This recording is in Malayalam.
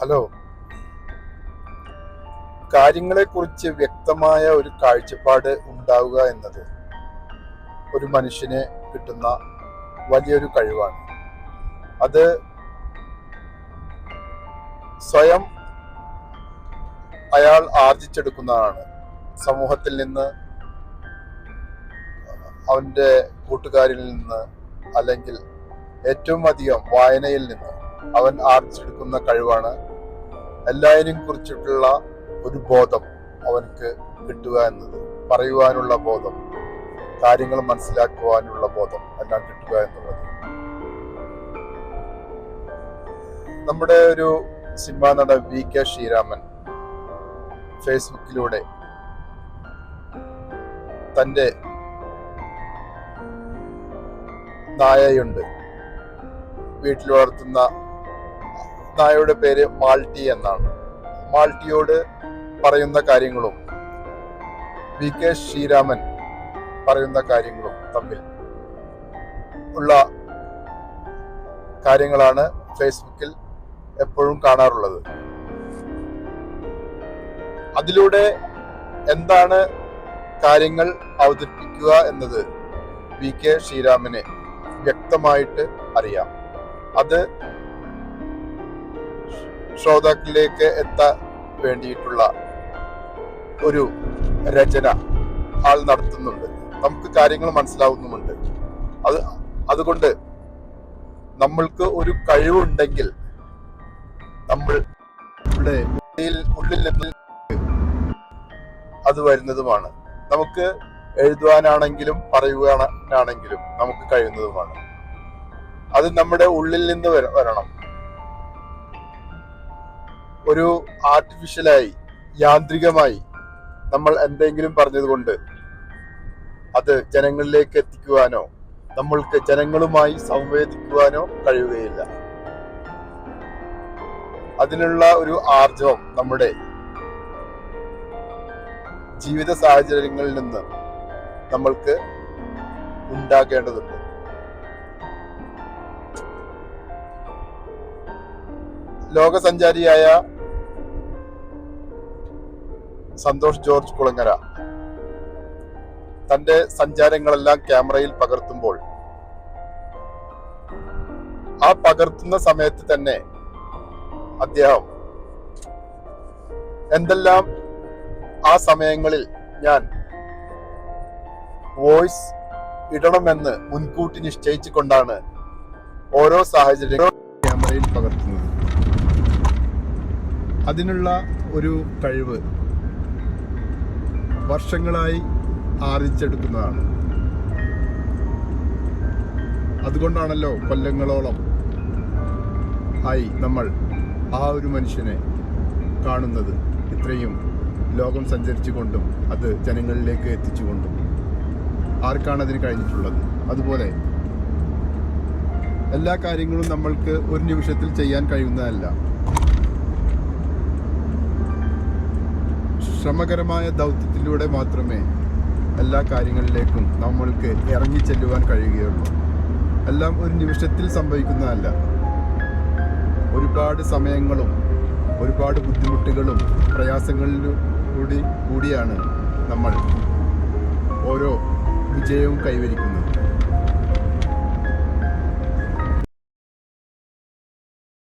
ഹലോ. കാര്യങ്ങളെക്കുറിച്ച് വ്യക്തമായ ഒരു കാഴ്ചപ്പാട് ഉണ്ടാവുക എന്നത് ഒരു മനുഷ്യന് കിട്ടുന്ന വലിയൊരു കഴിവാണ്. അത് സ്വയം അയാൾ ആർജിച്ചെടുക്കുന്നതാണ്. സമൂഹത്തിൽ നിന്ന് അവന്റെ കൂട്ടുകാരിൽ നിന്ന് അല്ലെങ്കിൽ ഏറ്റവും അധികം വായനയിൽ നിന്ന് അവൻ ആർജിച്ചെടുക്കുന്ന കഴിവാണ് എല്ലാവരെയും കുറിച്ചിട്ടുള്ള ഒരു ബോധം അവനക്ക് കിട്ടുക എന്നത് പറയുവാനുള്ള ബോധം കാര്യങ്ങൾ മനസ്സിലാക്കുവാനുള്ള ബോധം എല്ലാം കിട്ടുക എന്നുള്ളത്. നമ്മുടെ ഒരു സിനിമാ നടൻ വി കെ ശ്രീരാമൻ ഫേസ്ബുക്കിലൂടെ തന്റെ നായയുണ്ട്. വീട്ടിൽ വളർത്തുന്ന നായയുടെ പേര് മാൾട്ടി എന്നാണ്. മാൾട്ടിയോട് പറയുന്ന കാര്യങ്ങളും വി കെ ശ്രീരാമൻ പറയുന്ന കാര്യങ്ങളും തമ്മിൽ ഉള്ള കാര്യങ്ങളാണ് ഫേസ്ബുക്കിൽ എപ്പോഴും കാണാറുള്ളത്. അതിലൂടെ എന്താണ് കാര്യങ്ങൾ അവതരിപ്പിക്കുക എന്നത് വി കെ ശ്രീരാമന് വ്യക്തമായിട്ട് അറിയാം. അത് ശ്രോതാക്കളിലേക്ക് എത്താൻ വേണ്ടിയിട്ടുള്ള ഒരു രചന ആൾ നടത്തുന്നുണ്ട്. നമുക്ക് കാര്യങ്ങൾ മനസ്സിലാവുന്നുമുണ്ട്. അത് അതുകൊണ്ട് നമ്മൾക്ക് ഒരു കഴിവുണ്ടെങ്കിൽ നമ്മൾ ഉള്ളിൽ ഉള്ളിൽ അത് വരുന്നതുമാണ്. നമുക്ക് എഴുതുവാനാണെങ്കിലും പറയുവാനാണെങ്കിലും നമുക്ക് കഴിയുന്നതുമാണ്. അത് നമ്മുടെ ഉള്ളിൽ നിന്ന് വരണം. ഒരു ആർട്ടിഫിഷ്യലായി യാന്ത്രികമായി നമ്മൾ എന്തെങ്കിലും പറഞ്ഞതുകൊണ്ട് അത് ജനങ്ങളിലേക്ക് എത്തിക്കുവാനോ നമ്മൾക്ക് ജനങ്ങളുമായി സംവേദിക്കുവാനോ കഴിയുകയില്ല. അതിനുള്ള ഒരു ആർജവം നമ്മുടെ ജീവിത സാഹചര്യങ്ങളിൽ നിന്ന് നമ്മൾക്ക് ഉണ്ടാക്കേണ്ടതുണ്ട് ലോകസഞ്ചാരിയായ സന്തോഷ് ജോർജ് കുളങ്ങര. തന്റെ സഞ്ചാരങ്ങളെല്ലാം ക്യാമറയിൽ പകർത്തുമ്പോൾ ആ പകർത്തുന്ന സമയത്ത് തന്നെ അദ്ദേഹം എന്തെല്ലാം ആ സമയങ്ങളിൽ ഞാൻ വോയിസ് ഇടണമെന്ന് മുൻകൂട്ടി നിശ്ചയിച്ചു കൊണ്ടാണ് ഓരോ സാഹചര്യങ്ങളും ക്യാമറയിൽ പകർത്തുന്നത്? അതിനുള്ള ഒരു കഴിവ് വർഷങ്ങളായി ആർജിച്ചെടുക്കുന്നതാണ്. അതുകൊണ്ടാണല്ലോ കൊല്ലങ്ങളോളം ആയി നമ്മൾ ആ ഒരു മനുഷ്യനെ കാണുന്നത്. ഇത്രയും ലോകം സഞ്ചരിച്ചുകൊണ്ടും അത് ജനങ്ങളിലേക്ക് എത്തിച്ചുകൊണ്ടും. ആർക്കാണ് അതിന് കഴിഞ്ഞിട്ടുള്ളത്? അതുപോലെ എല്ലാ കാര്യങ്ങളും നമ്മൾക്ക് ഒരു നിമിഷത്തിൽ ചെയ്യാൻ കഴിയുന്നതല്ല. ശ്രമകരമായ ദൗത്യത്തിലൂടെ മാത്രമേ എല്ലാ കാര്യങ്ങളിലേക്കും നമ്മൾക്ക് ഇറങ്ങിച്ചെല്ലുവാൻ കഴിയുകയുള്ളൂ. എല്ലാം ഒരു നിമിഷത്തിൽ സംഭവിക്കുന്നതല്ല. ഒരുപാട് സമയങ്ങളും ഒരുപാട് ബുദ്ധിമുട്ടുകളും പ്രയാസങ്ങളിലും കൂടി കൂടിയാണ് നമ്മൾ ഓരോ വിജയവും കൈവരിക്കുന്നത്.